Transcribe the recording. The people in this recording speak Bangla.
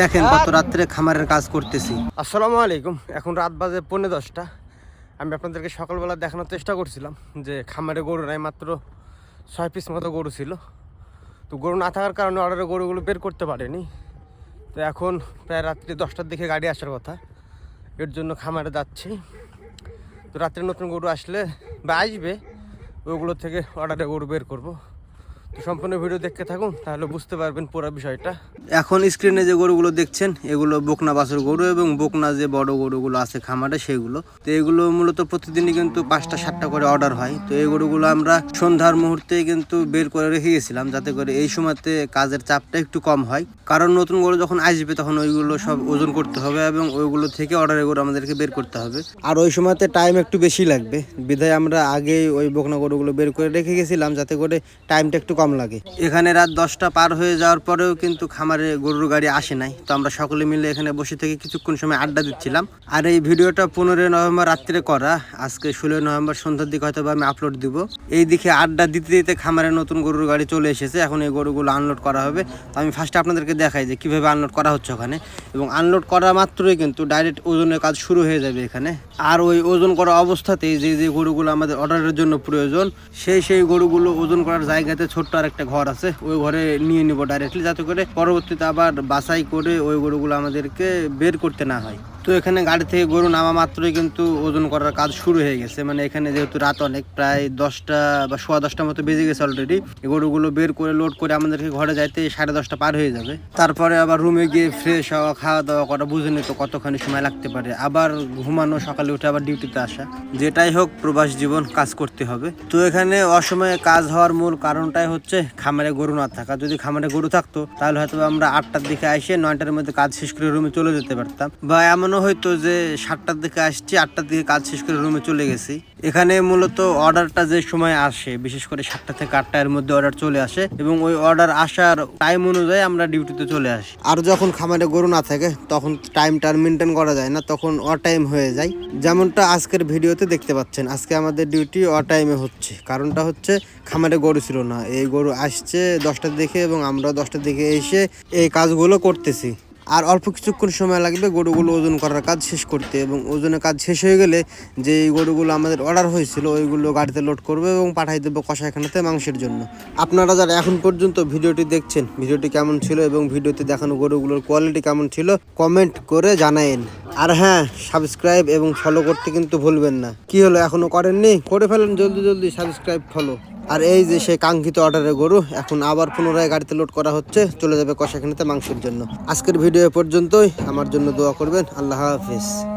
দেখেন কত রাত্রে খামারের কাজ করতেছি। আসসালামু আলাইকুম। এখন রাত বাজে পৌনে দশটা। আমি আপনাদেরকে সকালবেলা দেখানোর চেষ্টা করছিলাম যে খামারে গরু নাই, মাত্র ছয় পিস মতো গরু ছিল। তো গরু না থাকার কারণে অর্ডারে গরুগুলো বের করতে পারেনি। তো এখন প্রায় রাত্রি দশটার দিকে গাড়ি আসার কথা। এর জন্য খামারে যাচ্ছি। তো রাত্রে নতুন গরু আসলে বা আসবে, ওগুলো থেকে অর্ডারে গরু বের করব। সম্পূর্ণ ভিডিও দেখতে থাকুন, তাহলে বুঝতে পারবেন পুরো বিষয়টা। এখন স্ক্রিনে যে গরুগুলো দেখছেন, এগুলো বকনা বাছুর গরু এবং বকনা যে বড় গরুগুলো আছে খামারে, সেগুলো। তো এগুলো মূলত প্রতিদিনই কিন্তু পাঁচটা, সাতটা করে অর্ডার হয়। তো এই গরুগুলো আমরা সন্ধ্যার মুহূর্তে কিন্তু বের করে রেখে গেছিলাম, যাতে করে এই সময়তে কাজের চাপটা একটু কম হয়। কারণ নতুন গরু যখন আসবে, তখন ওইগুলো সব ওজন করতে হবে এবং ওইগুলো থেকে অর্ডারের গরু আমাদেরকে বের করতে হবে। আর ওই সময়তে টাইম একটু বেশি লাগবে। বিধায় আমরা আগেই ওই বকনা গরুগুলো বের করে রেখে গেছিলাম, যাতে করে টাইমটা একটু কম লাগে। এখানে রাত দশটা পার হয়ে যাওয়ার পরেও কিন্তু খামারে গরুর গাড়ি আসে নাই। তো আমরা সকলে মিলে এখানে বসে থেকে কিছুক্ষণ সময় আড্ডা দিচ্ছিলাম। আর এই ভিডিওটা পনেরোই নভেম্বর রাত্রে করা। আজকে ষোলোই নভেম্বর সন্ধ্যার দিকে হয়তো আমি আপলোড দিব। এই দিকে আড্ডা দিতে দিতে খামারে নতুন গরুর গাড়ি চলে এসেছে। এখন এই গরুগুলো আনলোড করা হবে। তো আমি ফার্স্টে আপনাদেরকে দেখাই যে কীভাবে আনলোড করা হচ্ছে ওখানে। এবং আনলোড করা মাত্রই কিন্তু ডাইরেক্ট ওজনের কাজ শুরু হয়ে যাবে এখানে। আর ওই ওজন করা অবস্থাতেই যে যে গরুগুলো আমাদের অর্ডারের জন্য প্রয়োজন, সেই সেই গরুগুলো ওজন করার জায়গাতে ছোট্ট আর একটা ঘর আছে, ওই ঘরে নিয়ে নিব ডাইরেক্টলি যাতে করে পরবর্তীতে আবার বাছাই করে ওই গরুগুলো আমাদেরকে বের করতে না হয়। তো এখানে গাড়ি থেকে গরু নামা মাত্রই কিন্তু ওজন করার কাজ শুরু হয়ে গেছে। মানে এখানে যেহেতু রাত অনেক, প্রায় দশটা বা সোয়া দশটার মতো বেজে গেছে অলরেডি গরুগুলো বের করে লোড করে আমাদেরকে ঘরে যাইতে সাড়ে দশটা পার হয়ে যাবে। তারপরে আবার রুমে গিয়ে ফ্রেশ হওয়া, খাওয়া দাওয়া করা, বুঝে নিত কতখানি সময় লাগতে পারে। আবার ঘুমানো, সকালে উঠে আবার ডিউটিতে আসা। যেটাই হোক, প্রবাস জীবন কাজ করতে হবে। তো এখানে অসময়ে কাজ হওয়ার মূল কারণটাই হচ্ছে খামারে গরু না থাকা। যদি খামারে গরু থাকতো, তাহলে হয়তো আমরা আটটার দিকে এসে নয়টার মধ্যে কাজ শেষ করে রুমে চলে যেতে পারতাম। বা এমনও হয়তো যে সাতটার দিকে আসছি, আটটার দিকে কাজ শেষ করে রুমে চলে গেছি। এখানে মূলত অর্ডারটা যে সময় আসে, বিশেষ করে সাতটা থেকে আটটার মধ্যে অর্ডার চলে আসে এবং ওই অর্ডার আসার টাইম অনুযায়ী আমরা ডিউটিতে চলে আসি। আর যখন খামারে গরু না থাকে, তখন টাইমটা মেনটেন করা যায় না, তখন অ টাইম হয়ে যায়। যেমনটা আজকের ভিডিওতে দেখতে পাচ্ছেন, আজকে আমাদের ডিউটি অ টাইমে হচ্ছে। কারণটা হচ্ছে খামারে গরু ছিল না। এই গরু আসছে দশটার দিকে এবং আমরা দশটার দিকে এসে এই কাজগুলো করতেছি। আর অল্প কিছুক্ষণ সময় লাগবে গরুগুলো ওজন করার কাজ শেষ করতে এবং ওজনের কাজ শেষ হয়ে গেলে যে গরুগুলো আমাদের অর্ডার হয়েছিল, ওইগুলো গাড়িতে লোড করবে এবং পাঠাই দেবো কষাইখানাতে মাংসের জন্য। আপনারা যারা এখন পর্যন্ত ভিডিওটি দেখছেন, ভিডিওটি কেমন ছিল এবং ভিডিওতে দেখানো গরুগুলোর কোয়ালিটি কেমন ছিল কমেন্ট করে জানায়েন। আর হ্যাঁ সাবস্ক্রাইব এবং ফলো করতে কিন্তু ভুলবেন না। কি হলো, এখনও করেননি? করে ফেলেন, জলদি জলদি সাবস্ক্রাইব ফলো আর এই যে সেই কাঙ্ক্ষিত অর্ডারের গরু, এখন আবার পুনরায় গাড়িতে লোড করা হচ্ছে, চলে যাবে কষাখানিতে মাংসের জন্য। আজকের ভিডিও পর্যন্তই, আমার জন্য দোয়া করবেন, আল্লাহ হাফিজ।